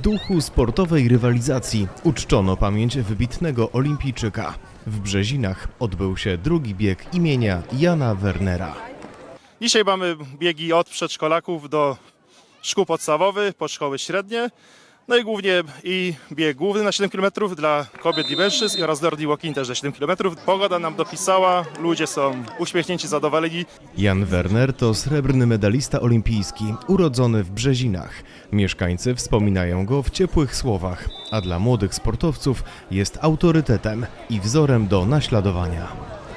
duchu sportowej rywalizacji uczczono pamięć wybitnego olimpijczyka. W Brzezinach odbył się drugi bieg imienia Jana Wernera. Dzisiaj mamy biegi od przedszkolaków do szkół podstawowych, po szkoły średnie. No i głównie i bieg główny na 7 km dla kobiet i mężczyzn oraz dirty walking też na 7 km. Pogoda nam dopisała, ludzie są uśmiechnięci, zadowoleni. Jan Werner to srebrny medalista olimpijski, urodzony w Brzezinach. Mieszkańcy wspominają go w ciepłych słowach, a dla młodych sportowców jest autorytetem i wzorem do naśladowania.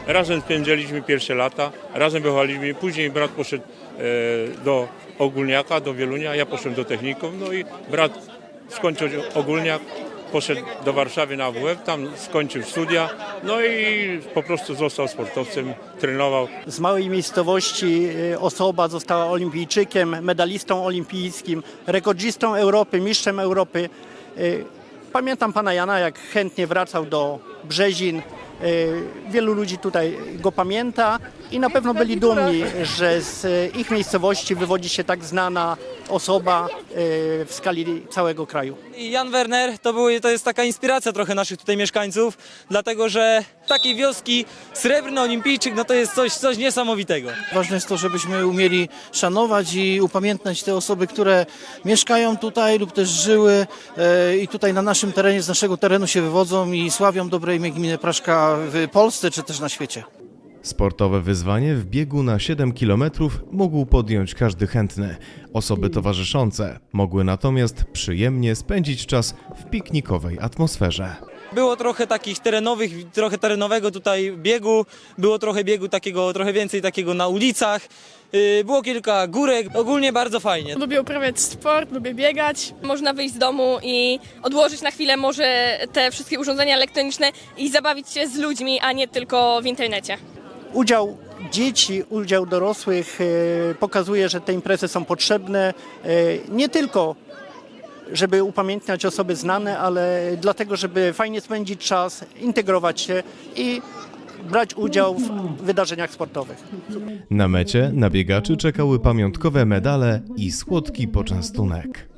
Razem spędzaliśmy pierwsze lata, razem wychowaliśmy. Później brat poszedł e, do ogólniaka, do Wielunia, ja poszedłem do technikum, no i brat skończył ogólniak, poszedł do Warszawy na WF, tam skończył studia, no i po prostu został sportowcem, trenował. Z małej miejscowości y, osoba została olimpijczykiem, medalistą olimpijskim, rekordzistą Europy, mistrzem Europy. Y, Pamiętam pana Jana, jak chętnie wracał do Brzezin. Y, Wielu ludzi tutaj go pamięta i na pewno byli dumni, że z ich miejscowości wywodzi się tak znana osoba y, w skali całego kraju. I Jan Werner to, był, to jest taka inspiracja trochę naszych tutaj mieszkańców, dlatego że takiej wioski srebrny olimpijczyk no to jest coś, coś niesamowitego. Ważne jest to, żebyśmy umieli szanować i upamiętniać te osoby, które mieszkają tutaj lub też żyły e, i tutaj na naszym terenie, z naszego terenu się wywodzą i sławią dobre imię gminy Praszka w Polsce czy też na świecie. Sportowe wyzwanie w biegu na 7 km mógł podjąć każdy chętny. Osoby towarzyszące mogły natomiast przyjemnie spędzić czas w piknikowej atmosferze. Było trochę takich terenowych, trochę terenowego tutaj biegu, było trochę biegu takiego, trochę więcej takiego na ulicach, Yy, było kilka górek, ogólnie bardzo fajnie. Lubię uprawiać sport, lubię biegać. Można wyjść z domu i odłożyć na chwilę może te wszystkie urządzenia elektroniczne i zabawić się z ludźmi, a nie tylko w internecie. Udział dzieci, udział dorosłych e, pokazuje, że te imprezy są potrzebne e, nie tylko żeby upamiętniać osoby znane, ale dlatego, żeby fajnie spędzić czas, integrować się i brać udział w wydarzeniach sportowych. Na mecie na biegaczy czekały pamiątkowe medale i słodki poczęstunek.